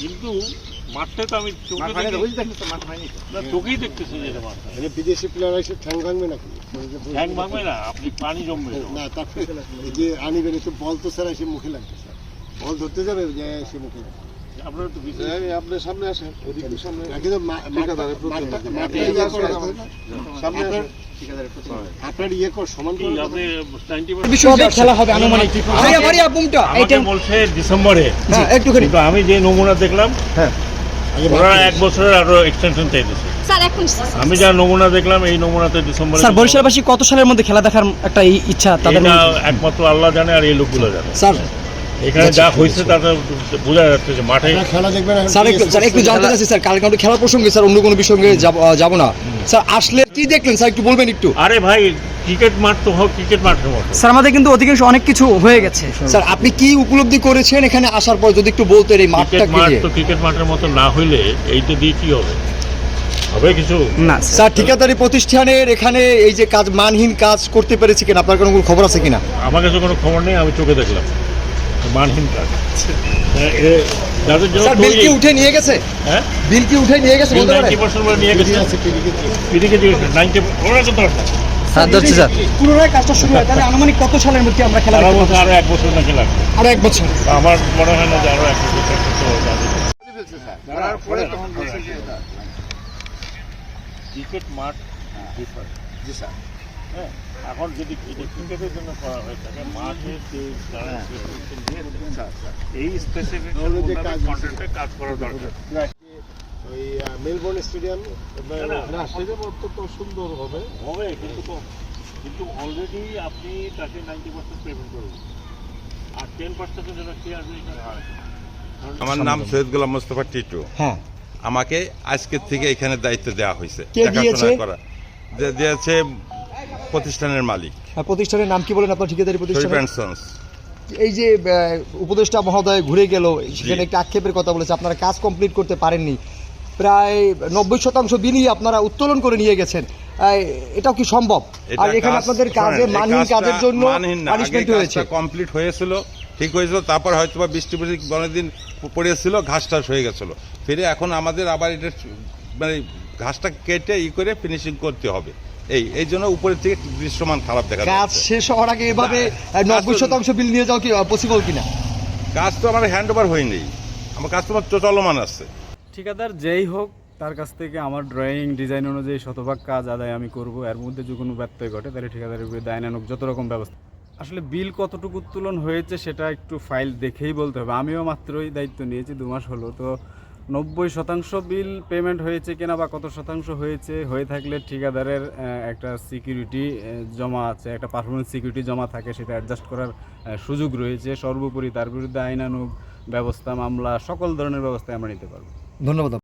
কিন্তু মাঠটা তো আমি চোখে মাঠ ভাঙে তো, দেখি- বুঝতে পারছিস তো, মাঠ ভাঙেনি তো। না চোখেই দেখতেছি যে এটা মানে বিদেশি প্লেয়ার এসে ঠ্যাং ভাঙবে নাকি? ঠ্যাং ভাঙবে না আপনি পানি জমবে না এই যে আনিবেন একটু বল তো স্যার এসে মুখে লাগবে স্যার। বল ধরতে যাবে যে এসে মুখে লাগবে। আপনার তো বিশেষ আপনার সামনে আসেন। ওদিকে সামনে। কিন্তু মা- মাঠটা- মাঠটা- মাঠটা ইয়ে করে রাখতে হবে না? সামনে আপনার- ঠিকাদারের প্রতি। আপনার ইয়ে কর সমান কি করে আপনি 90% কবে খেলা হবে আনুমানিক। ভাইয়া ভাইয়া বুমটা আমাকে বলছে ডিসেম্বরে। হ্যাঁ একটুখানি। আমি যে নমুনা দেখলাম হ্যাঁ। ওরা এক বছরের আরও এক্সটেনশন চাইতেছে। আমি যা নমুনা দেখলাম এই নমুনাতে ডিসেম্বরে স্যার বরিশালবাসী কত সালের মধ্যে খেলা দেখার একটা ইচ্ছা তাদের একমাত্র আল্লাহ জানে আর এই লোকগুলো জানে। স্যার এখানে যা হয়েছে তাতে বোঝা যাচ্ছে যে মাঠে খেলা দেখবেন স্যার একটু স্যার একটু জানতে চাচ্ছি স্যার কালকে আমাদের খেলার প্রসঙ্গে স্যার অন্য কোনো বিষয়ে যাব যাব না। স্যার আসলে কি দেখলেন? স্যার একটু বলবেন একটু। আরে ভাই ক্রিকেট মাঠ তো হোক ক্রিকেট মাঠের মতো স্যার আমাদের কিন্তু অধিকাংশ অনেক কিছু হয়ে গেছে। স্যার আপনি কি উপলব্ধি করেছেন এখানে আসার পর? যদি একটু বলতেন এই মাঠটা মাঠ তো ক্রিকেট মাঠের মতো না হইলে এইটা দিয়ে কি হবে? হবে কিছু? না স্যার। ঠিকাদারি প্রতিষ্ঠানের এখানে এই যে কাজ মানহীন কাজ করতে পেরেছে কিনা? আপনার কোনো খবর আছে কিনা? আমার কাছে কোনো খবর নেই আমি চোখে দেখলাম। মানহীন কাজ। যাদের জন্য স্যার বিল কি উঠে নিয়ে গেছে? হ্যাঁ? বিল কি উঠে নিয়ে গেছে বলতে পারেন? পার্সেন্ট নিয়ে গেছে। আছে ক্রিকেট এদিকে যে নাইনটি ওরা কত হ্যাঁ ধরছি স্যার। পুনরায় কাজটা শুরু হয় তাহলে আনুমানিক কত সালের মধ্যে আমরা খেলা দেখতে আরও এক বছর নাকি লাগবে। আরও এক বছর। আমার মনে হয় না যে আরও এক বছর করতে হবে। করার পরে তখন বলছে যে এটা- ক্রিকেট মাঠ differ। জি স্যার। হ্যাঁ এখন যদি এটা ক্রিকেটের জন্য করা হয়ে থাকে মাঠে যে যারা specification দিয়েছে, স্যার, স্যার। এই স্পেসিফিক কন্টেন্টে কাজ করা দরকার। ওই মেলবোর্ন স্টেডিয়াম না, না, না অত্যন্ত সুন্দর হবে। হবে কিন্তু কিন্তু অলরেডি আপনি তাকে নাইনটি পার্সেন্ট পেমেন্ট করবেন আর টেন পার্সেন্টের জন্য কি আসবে আমার নাম সৈয়দ গোলাম মোস্তফা টিটু। হ্যাঁ। আমাকে আজকের থেকে এখানে দায়িত্ব দেওয়া হয়েছে। কে করা। দিয়েছে প্রতিষ্ঠানের মালিক। আর প্রতিষ্ঠানের নাম কি বলেন আপনার ঠিকাদারি প্রতিষ্ঠান এই যে উপদেষ্টা মহোদয় ঘুরে গেল সেখানে একটা আক্ষেপের কথা বলেছে আপনারা কাজ কমপ্লিট করতে পারেননি। প্রায় নব্বই শতাংশ বিলই আপনারা উত্তোলন করে নিয়ে গেছেন। এটাও কি সম্ভব? আর এখানে আপনাদের কাজে মানহীন কাজের জন্য পানিশমেন্ট হয়েছে। কমপ্লিট হয়েছিল ঠিক হয়েছিল তারপর হয়তো বা বৃষ্টি বৃষ্টি অনেকদিন পড়েছিল ঘাস টাস হয়ে গেছিল। ফিরে এখন আমাদের আবার এটা মানে ঘাসটা কেটে ই করে ফিনিশিং করতে হবে। এই এই জন্য উপরের থেকে দৃশ্যমান খারাপ দেখা কাজ শেষ হওয়ার আগে এভাবে নব্বই শতাংশ বিল নিয়ে যাওয়া কি পসিবল কিনা? কাজ তো আমার হ্যান্ড ওভার হয়নি। আমার কাজ তো আমার চলমান আছে। ঠিকাদার যেই হোক তার কাছ থেকে আমার ড্রয়িং ডিজাইন অনুযায়ী শতভাগ কাজ আদায় আমি করব। এর মধ্যে যদি কোনো ব্যত্যয় ঘটে তাহলে ঠিকাদারের বিরুদ্ধে আইনানুক যত রকম ব্যবস্থা আসলে বিল কতটুকু উত্তোলন হয়েছে সেটা একটু ফাইল দেখেই বলতে হবে। আমিও মাত্রই দায়িত্ব নিয়েছি দু মাস হলো। তো নব্বই শতাংশ বিল পেমেন্ট হয়েছে কিনা বা কত শতাংশ হয়েছে, হয়ে থাকলে ঠিকাদারের একটা সিকিউরিটি জমা আছে, একটা পারফরমেন্স সিকিউরিটি জমা থাকে, সেটা অ্যাডজাস্ট করার সুযোগ রয়েছে। সর্বোপরি তার বিরুদ্ধে আইনানুগ ব্যবস্থা, মামলা, সকল ধরনের ব্যবস্থা আমরা নিতে পারব। ধন্যবাদ।